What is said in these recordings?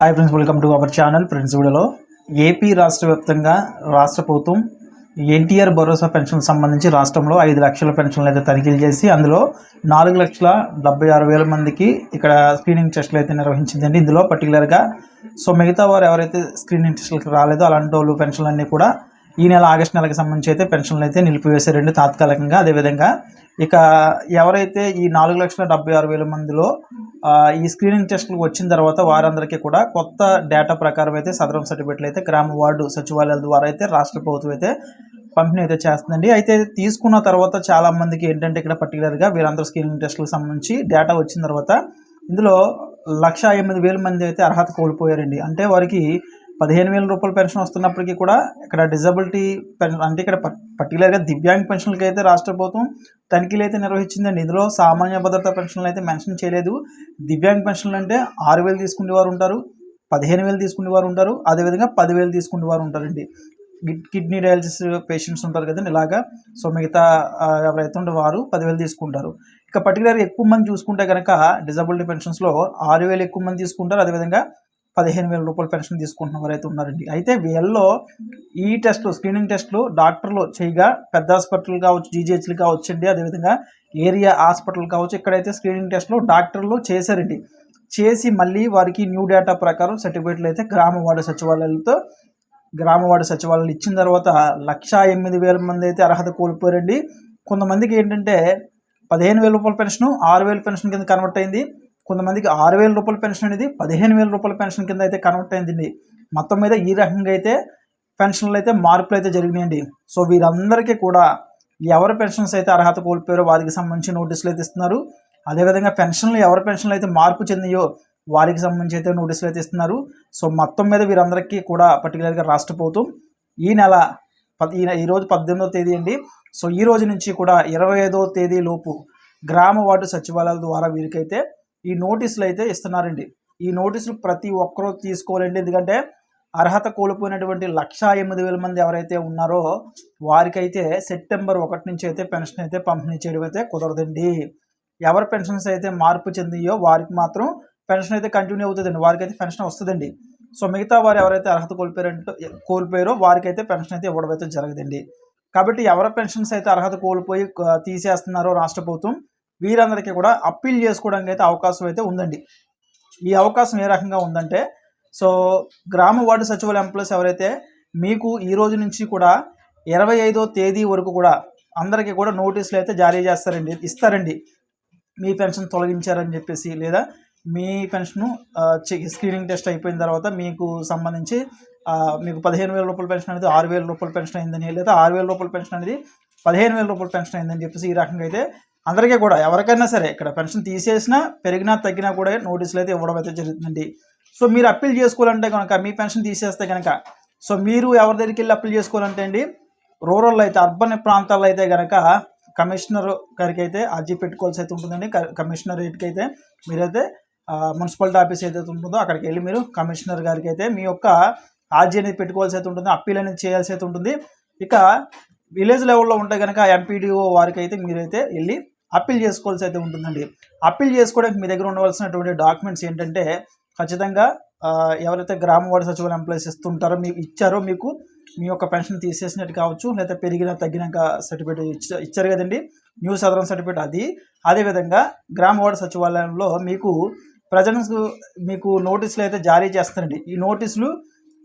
Hi friends welcome to our channel friends వీడియోలో AP రాష్ట్ర వ్యాప్తంగా రాష్ట్ర ప్రభుత్వం ఎన్టీఆర్ భరోసా పెన్షన్ సంబంధించి రాష్ట్రంలో ఐదు లక్షల పెన్షన్లు అయితే తనిఖీలు చేసి అందులో నాలుగు లక్షల డెబ్బై ఆరు వేల మందికి ఇక్కడ స్క్రీనింగ్ టెస్టులు అయితే నిర్వహించిందండి. ఇందులో పర్టికులర్గా సో మిగతా వారు ఎవరైతే స్క్రీనింగ్ టెస్టులకు రాలేదో అలాంటి వాళ్ళు పెన్షన్లు అన్నీ కూడా ఈ నెల ఆగస్టు నెలకు సంబంధించి అయితే పెన్షన్లు అయితే నిలిపివేశారండి తాత్కాలికంగా. అదేవిధంగా ఇక ఎవరైతే ఈ నాలుగు లక్షల డెబ్బై ఆరు వేల మందిలో ఈ స్క్రీనింగ్ టెస్టులు వచ్చిన తర్వాత వారందరికీ కూడా కొత్త డేటా ప్రకారం అయితే సదరం సర్టిఫికెట్లు అయితే గ్రామ వార్డు సచివాలయాల ద్వారా అయితే రాష్ట్ర ప్రభుత్వం అయితే పంపిణీ అయితే చేస్తుందండి. అయితే తీసుకున్న తర్వాత చాలా మందికి ఏంటంటే ఇక్కడ పర్టికులర్గా వీరందరూ స్క్రీనింగ్ టెస్టులకు సంబంధించి డేటా వచ్చిన తర్వాత ఇందులో లక్ష ఎనిమిది వేల మంది అయితే అర్హత కోల్పోయారండి. అంటే వారికి పదిహేను వేల రూపాయల పెన్షన్ వస్తున్నప్పటికీ కూడా ఇక్కడ డిజబిలిటీ పెన్షన్ అంటే ఇక్కడ పర్టికులర్గా దివ్యాంగ్ పెన్షన్లకి అయితే రాష్ట్ర ప్రభుత్వం తనిఖీలు అయితే నిర్వహించిందండి ఇందులో సామాన్య భద్రతా పెన్షన్లు అయితే మెన్షన్ చేయలేదు. దివ్యాంగ్ పెన్షన్లు అంటే ఆరు వేలు తీసుకునే వారు ఉంటారు పదిహేను వేలు తీసుకునే వారు ఉంటారు అదేవిధంగా పదివేలు తీసుకునే వారు ఉంటారండి. కిడ్నీ డయాలసిస్ పేషెంట్స్ ఉంటారు కదండి ఇలాగా. సో మిగతా ఎవరైతే ఉండే వారు పదివేలు తీసుకుంటారు. ఇక పర్టికులర్గా ఎక్కువ మంది చూసుకుంటే కనుక డిజబిలిటీ పెన్షన్స్లో ఆరు వేలు ఎక్కువ మంది తీసుకుంటారు. అదేవిధంగా పదిహేను వేల రూపాయల పెన్షన్ తీసుకుంటున్న వారైతే అయితే ఉన్నారండి. అయితే వీళ్ళలో ఈ టెస్ట్లు స్క్రీనింగ్ టెస్ట్లు డాక్టర్లు చేయగా పెద్ద హాస్పిటల్ కావచ్చు జీజీహెచ్లు కావచ్చు అండి అదేవిధంగా ఏరియా హాస్పిటల్ కావచ్చు ఇక్కడైతే స్క్రీనింగ్ టెస్ట్లు డాక్టర్లు చేశారండి. చేసి మళ్ళీ వారికి న్యూ డేటా ప్రకారం సర్టిఫికేట్లు అయితే గ్రామ వార్డు సచివాలయాలతో గ్రామ వార్డు సచివాలయాలు ఇచ్చిన తర్వాత లక్షా ఎనిమిది వేల మంది అయితే అర్హత కోల్పోయారండి. కొంతమందికి ఏంటంటే పదిహేను వేల రూపాయల పెన్షన్ ఆరు వేల పెన్షన్ కింద కన్వర్ట్ అయింది. కొంతమందికి ఆరు వేల రూపాయల పెన్షన్ అనేది పదిహేను వేల రూపాయల పెన్షన్ కింద అయితే కన్వర్ట్ అయిందండి. మొత్తం మీద ఈ రకంగా అయితే పెన్షన్లు అయితే మార్పులు అయితే జరిగినాయండి. సో వీరందరికీ కూడా ఎవరు పెన్షన్స్ అయితే అర్హత కోల్పోయారో వారికి సంబంధించి నోటీసులు అయితే ఇస్తున్నారు. అదేవిధంగా పెన్షన్లు ఎవరి పెన్షన్లు అయితే మార్పు చెందియో వారికి సంబంధించి అయితే నోటీసులు అయితే ఇస్తున్నారు. సో మొత్తం మీద వీరందరికీ కూడా పర్టికులర్గా రాష్ట్ర ప్రభుత్వం ఈ నెల పది ఈ నె- ఈ రోజు పద్దెనిమిదవ తేదీ అండి. సో ఈ రోజు నుంచి కూడా ఇరవై ఐదవ తేదీ లోపు గ్రామ వార్డు సచివాలయాల ద్వారా వీరికైతే ఈ నోటీసులు అయితే ఇస్తున్నారండి. ఈ నోటీసులు ప్రతి ఒక్కరూ తీసుకోవాలండి. ఎందుకంటే అర్హత కోల్పోయినటువంటి లక్షా ఎనిమిది వేల మంది ఎవరైతే ఉన్నారో వారికైతే సెప్టెంబర్ ఒకటి నుంచి అయితే పెన్షన్ అయితే పంపిణీ చేయడం అయితే కుదరదండి. ఎవరి పెన్షన్స్ అయితే మార్పు చెందియో వారికి మాత్రం పెన్షన్ అయితే కంటిన్యూ అవుతుందండి. వారికి అయితే పెన్షన్ వస్తుందండి. సో మిగతా వారు ఎవరైతే అర్హత కోల్పోయారంటో కోల్పోయారో వారికైతే పెన్షన్ అయితే ఇవ్వడం అయితే జరగదండి. కాబట్టి ఎవరి పెన్షన్స్ అయితే అర్హత కోల్పోయి తీసేస్తున్నారో రాష్ట్ర ప్రభుత్వం వీరందరికీ కూడా అప్పీల్ చేసుకోవడానికి అయితే అవకాశం అయితే ఉందండి. ఈ అవకాశం ఏ రకంగా ఉందంటే సో గ్రామ వార్డు సచివాలయ ఎంప్లాయీస్ ఎవరైతే మీకు ఈ రోజు నుంచి కూడా ఇరవై ఐదో తేదీ వరకు కూడా అందరికీ కూడా నోటీసులు అయితే జారీ చేస్తారండి ఇస్తారండి. మీ పెన్షన్ తొలగించారని చెప్పేసి లేదా మీ పెన్షన్ స్క్రీనింగ్ టెస్ట్ అయిపోయిన తర్వాత మీకు సంబంధించి మీకు పదిహేను వేల రూపాయల పెన్షన్ అనేది ఆరు వేల రూపాయల పెన్షన్ అయిందని లేదా ఆరు వేల రూపాయల పెన్షన్ అనేది పదిహేను వేల రూపాయల పెన్షన్ అయిందని చెప్పేసి ఈ రకంగా అయితే అందరికీ కూడా ఎవరికైనా సరే ఇక్కడ పెన్షన్ తీసేసినా పెరిగినా తగ్గినా కూడా నోటీసులు అయితే ఇవ్వడం అయితే జరుగుతుందండి. సో మీరు అప్పీల్ చేసుకోవాలంటే కనుక మీ పెన్షన్ తీసేస్తే కనుక సో మీరు ఎవరి దగ్గరికి వెళ్ళి అప్పీల్ చేసుకోవాలంటే అండి రూరల్ అయితే అర్బన్ ప్రాంతాల్లో అయితే కనుక కమిషనర్ గారికి అయితే అర్జీ పెట్టుకోవాల్సి అయితే ఉంటుందండి. క- కమిషనర్ ఇటుకైతే అయితే మీరైతే మున్సిపాలిటీ ఆఫీస్ ఏదైతే ఉంటుందో అక్కడికి వెళ్ళి మీరు కమిషనర్ గారికి అయితే మీ యొక్క ఆర్జీ అనేది పెట్టుకోవాల్సి అయితే ఉంటుంది. అప్పీల్ అనేది చేయాల్సి అయితే ఉంటుంది. ఇక విలేజ్ లెవెల్లో ఉంటే కనుక ఎంపీడీఓ వారికి అయితే మీరైతే వెళ్ళి అప్పీల్ చేసుకోవాల్సి అయితే ఉంటుందండి. అప్పీల్ చేసుకోవడానికి మీ దగ్గర ఉండవలసినటువంటి డాక్యుమెంట్స్ ఏంటంటే ఖచ్చితంగా ఎవరైతే గ్రామ వార్డు సచివాలయం ఎంప్లాయీస్ ఇస్తుంటారో మీకు ఇచ్చారో మీకు మీ యొక్క పెన్షన్ తీసేసినట్టు కావచ్చు లేదా పెరిగిన తగ్గినాక సర్టిఫికేట్ ఇచ్చ- ఇచ్చారు కదండి న్యూ సదరం సర్టిఫికేట్ అది. అదేవిధంగా గ్రామ వార్డు సచివాలయంలో మీకు ప్రజెంట్స్ మీకు నోటీసులు అయితే జారీ చేస్తారండి. ఈ నోటీసులు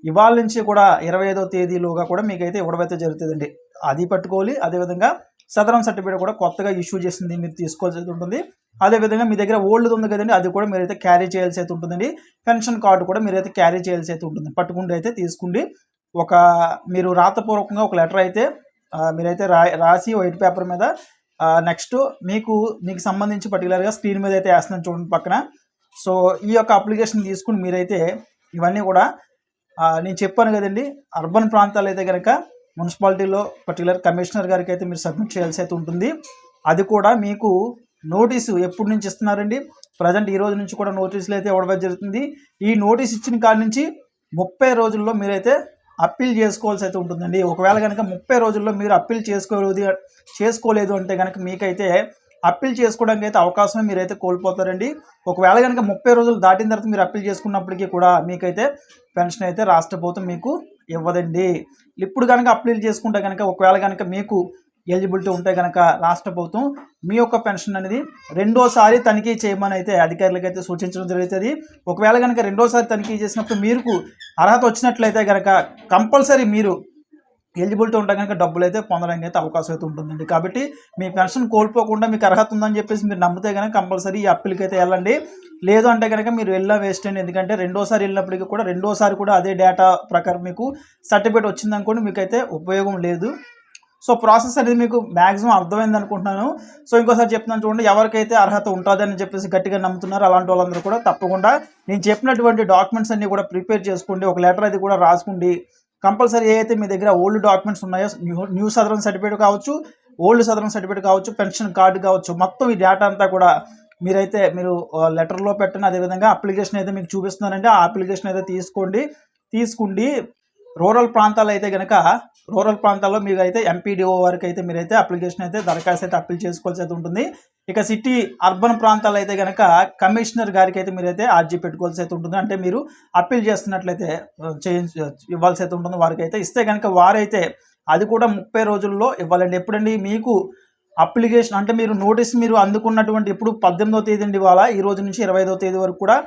ఇవాళ నుంచి కూడా ఇరవై ఐదో తేదీలోగా కూడా మీకైతే అయితే ఇవ్వడం అయితే జరుగుతుందండి. అది పట్టుకోవాలి అదేవిధంగా సదరం సర్టిఫికేట్ కూడా కొత్తగా ఇష్యూ చేసింది మీరు తీసుకోవాల్సి ఉంటుంది. అదేవిధంగా మీ దగ్గర ఓల్డ్ ఉంది కదండి అది కూడా మీరైతే క్యారీ చేయాల్సి అయితే ఉంటుందండి. పెన్షన్ కార్డు కూడా మీరైతే క్యారీ చేయాల్సి అయితే ఉంటుంది. పట్టుకుంటే అయితే తీసుకుండి. ఒక మీరు రాతపూర్వకంగా ఒక లెటర్ అయితే మీరైతే రా రాసి వైట్ పేపర్ మీద నెక్స్ట్ మీకు మీకు సంబంధించి పర్టికులర్గా స్క్రీన్ మీద అయితే వేస్తున్నాను చూడండి పక్కన. సో ఈ యొక్క అప్లికేషన్ తీసుకుని మీరైతే ఇవన్నీ కూడా నేను చెప్పాను కదండి అర్బన్ ప్రాంతాలు అయితే కనుక మున్సిపాలిటీలో పర్టికులర్ కమిషనర్ గారికి అయితే మీరు సబ్మిట్ చేయాల్సి అయితే ఉంటుంది. అది కూడా మీకు నోటీసు ఎప్పటి నుంచి ఇస్తున్నారండి? ప్రజెంట్ ఈ రోజు నుంచి కూడా నోటీసులు అయితే ఇవ్వడం జరుగుతుంది. ఈ నోటీస్ ఇచ్చిన కాడి నుంచి ముప్పై రోజుల్లో మీరైతే అప్పీల్ చేసుకోవాల్సి అయితే ఉంటుందండి. ఒకవేళ కనుక ముప్పై రోజుల్లో మీరు అప్పీల్ చేసుకోలేదు చేసుకోలేదు అంటే కనుక మీకైతే అప్పీల్ చేసుకోవడానికి అయితే అవకాశం మీరైతే కోల్పోతారండి. ఒకవేళ కనుక ముప్పై రోజులు దాటిన తర్వాత మీరు అప్పీల్ చేసుకున్నప్పటికీ కూడా మీకైతే పెన్షన్ అయితే రాష్ట్ర ప్రభుత్వం మీకు ఇవ్వదండి. ఇప్పుడు కనుక అప్పీల్ చేసుకుంటే కనుక ఒకవేళ కనుక మీకు ఎలిజిబిలిటీ ఉంటే కనుక రాష్ట్ర ప్రభుత్వం మీ యొక్క పెన్షన్ అనేది రెండోసారి తనిఖీ చేయమని అయితే అధికారులకు అయితే సూచించడం జరుగుతుంది. ఒకవేళ కనుక రెండోసారి తనిఖీ చేసినప్పుడు మీకు అర్హత వచ్చినట్లయితే కనుక కంపల్సరీ మీరు ఎలిజిబిలిటీ ఉంటే కనుక డబ్బులు అయితే పొందడానికి అయితే అవకాశం అయితే ఉంటుందండి. కాబట్టి మీ పెన్షన్ కోల్పోకుండా మీకు అర్హత ఉందని చెప్పేసి మీరు నమ్మితే కనుక కంపల్సరీ ఈ అప్పీల్కి అయితే వెళ్ళండి. లేదు అంటే కనుక మీరు వెళ్ళా వేస్ట్ అండి. ఎందుకంటే రెండోసారి వెళ్ళినప్పటికీ కూడా రెండోసారి కూడా అదే డేటా ప్రకారం మీకు సర్టిఫికేట్ వచ్చిందనుకోండి మీకైతే ఉపయోగం లేదు. సో ప్రాసెస్ అనేది మీకు మ్యాక్సిమం అర్థమైంది అనుకుంటున్నాను. సో ఇంకోసారి చెప్తున్నాను చూడండి ఎవరికైతే అర్హత ఉంటుందని చెప్పేసి గట్టిగా నమ్ముతున్నారు అలాంటి వాళ్ళందరూ కూడా తప్పకుండా నేను చెప్పినటువంటి డాక్యుమెంట్స్ అన్నీ కూడా ప్రిపేర్ చేసుకోండి. ఒక లెటర్ అది కూడా రాసుకోండి. కంపల్సరీ ఏ అయితే మీ దగ్గర ఓల్డ్ డాక్యుమెంట్స్ ఉన్నాయో న్యూ న్యూ సదరన్ సర్టిఫికేట్ కావచ్చు ఓల్డ్ సదరన్ సర్టిఫికేట్ కావచ్చు పెన్షన్ కార్డు కావచ్చు మొత్తం ఈ డేటా అంతా కూడా మీరైతే మీరు లెటర్లో పెట్టండి అదేవిధంగా అప్లికేషన్ అయితే మీకు చూపిస్తున్నానండి. ఆ అప్లికేషన్ అయితే తీసుకోండి. తీసుకుండి. రూరల్ ప్రాంతాల్లో అయితే కనుక రూరల్ ప్రాంతాల్లో మీకు అయితే ఎంపీడీఓ వారికి అయితే మీరైతే అప్లికేషన్ అయితే దరఖాస్తు అయితే అప్పీల్ చేసుకోవాల్సి అయితే ఉంటుంది. ఇక సిటీ అర్బన్ ప్రాంతాలు అయితే కనుక కమిషనర్ గారికి అయితే మీరైతే అర్జీ పెట్టుకోవాల్సి అయితే ఉంటుంది. అంటే మీరు అప్పీల్ చేస్తున్నట్లయితే చేయించ ఇవ్వాల్సి అయితే ఉంటుంది వారికి అయితే ఇస్తే కనుక వారైతే అది కూడా ముప్పై రోజుల్లో ఇవ్వాలండి. ఎప్పుడండి మీకు అప్లికేషన్ అంటే మీరు నోటీస్ మీరు అందుకున్నటువంటి ఇప్పుడు పద్దెనిమిదో తేదీ అండి ఇవాళ ఈ రోజు నుంచి ఇరవై ఐదో తేదీ వరకు కూడా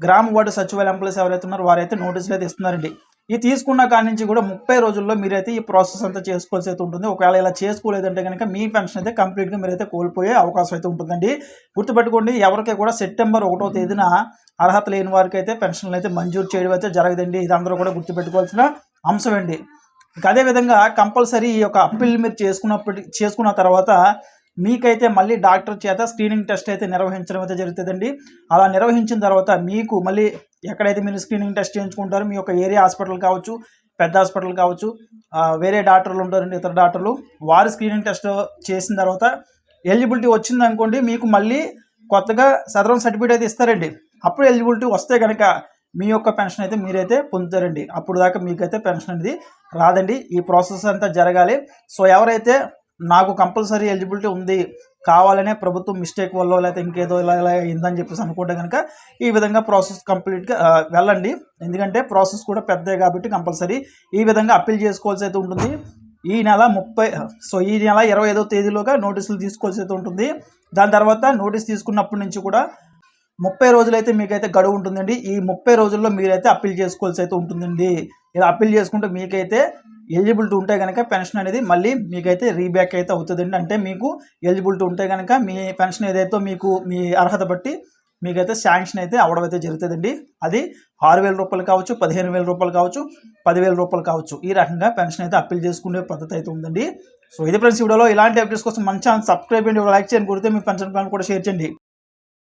గ్రామ వార్డు సచివాలయ ఎంప్లాయీస్ ఎవరైతే ఉన్నారో వారైతే నోటీసులు అయితే ఇస్తున్నారండి. ఈ తీసుకున్న కాడి నుంచి కూడా ముప్పై రోజుల్లో మీరైతే ఈ ప్రాసెస్ అంతా చేసుకోవాల్సి అయితే ఉంటుంది. ఒకవేళ ఇలా చేసుకోలేదంటే కనుక మీ పెన్షన్ అయితే కంప్లీట్గా మీరైతే కోల్పోయే అవకాశం అయితే ఉంటుందండి. గుర్తుపెట్టుకోండి ఎవరికి కూడా సెప్టెంబర్ ఒకటో తేదీన అర్హత లేని వారికి అయితే పెన్షన్లు అయితే మంజూరు చేయడం అయితే జరగదండి. ఇది అందరూ కూడా గుర్తుపెట్టుకోవాల్సిన అంశం అండి. అదేవిధంగా కంపల్సరీ ఈ యొక్క అప్పీల్ మీరు చేసుకున్నప్పటి చేసుకున్న తర్వాత మీకైతే మళ్ళీ డాక్టర్ చేత స్క్రీనింగ్ టెస్ట్ అయితే నిర్వహించడం అయితే జరుగుతుందండి. అలా నిర్వహించిన తర్వాత మీకు మళ్ళీ ఎక్కడైతే మీరు స్క్రీనింగ్ టెస్ట్ చేయించుకుంటారో మీ యొక్క ఏరియా హాస్పిటల్ కావచ్చు పెద్ద హాస్పిటల్ కావచ్చు వేరే డాక్టర్లు ఉంటారండి ఇతర డాక్టర్లు వారు స్క్రీనింగ్ టెస్ట్ చేసిన తర్వాత ఎలిజిబిలిటీ వచ్చింది అనుకోండి మీకు మళ్ళీ కొత్తగా సదరం సర్టిఫికేట్ అయితే ఇస్తారండి. అప్పుడు ఎలిజిబిలిటీ వస్తే కనుక మీ యొక్క పెన్షన్ అయితే మీరైతే పొందుతారండి. అప్పుడు దాకా మీకైతే పెన్షన్ అనేది రాదండి. ఈ ప్రాసెస్ అంతా జరగాలి. సో ఎవరైతే నాకు కంపల్సరీ ఎలిజిబిలిటీ ఉంది కావాలనే ప్రభుత్వం మిస్టేక్ వల్ల లేకపోతే ఇంకేదో ఇలా ఇలా అయిందని చెప్పేసి అనుకుంటే కనుక ఈ విధంగా ప్రాసెస్ కంప్లీట్గా వెళ్ళండి. ఎందుకంటే ప్రాసెస్ కూడా పెద్దే కాబట్టి కంపల్సరీ ఈ విధంగా అప్పీల్ చేసుకోవాల్సి అయితే ఉంటుంది. ఈ నెల ముప్పై సో ఈ నెల ఇరవై ఐదో తేదీలోగా నోటీసులు తీసుకోవాల్సి అయితే ఉంటుంది. దాని తర్వాత నోటీస్ తీసుకున్నప్పటి నుంచి కూడా ముప్పై రోజులైతే మీకైతే గడువు ఉంటుందండి. ఈ ముప్పై రోజుల్లో మీరైతే అప్పీల్ చేసుకోవాల్సి అయితే ఉంటుందండి. ఇలా అప్పీల్ చేసుకుంటే మీకైతే ఎలిజిబిలిటీ ఉంటే కనుక పెన్షన్ అనేది మళ్ళీ మీకైతే రీబ్యాక్ అయితే అవుతుందండి. అంటే మీకు ఎలిజిబిలిటీ ఉంటే కనుక మీ పెన్షన్ ఏదైతే మీకు మీ అర్హత బట్టి మీకైతే శాంక్షన్ అయితే అవడం అయితే జరుగుతుందండి. అది ఆరు వేల రూపాయలు కావచ్చు పదిహేను వేల రూపాయలు కావచ్చు పదివేల రూపాయలు కావచ్చు. ఈ రకంగా పెన్షన్ అయితే అప్పీల్ చేసుకునే పద్ధతి అయితే ఉందండి. సో ఇది ఫ్రెండ్స్ వీడియోలో. ఇలాంటి అప్డేట్స్ కోసం మంచి ఛానల్ సబ్స్క్రైబ్ చేయండి. లైక్ చేయండి. కొడితే మీ పెన్షన్ ప్లాన్ కూడా షేర్ చేయండి.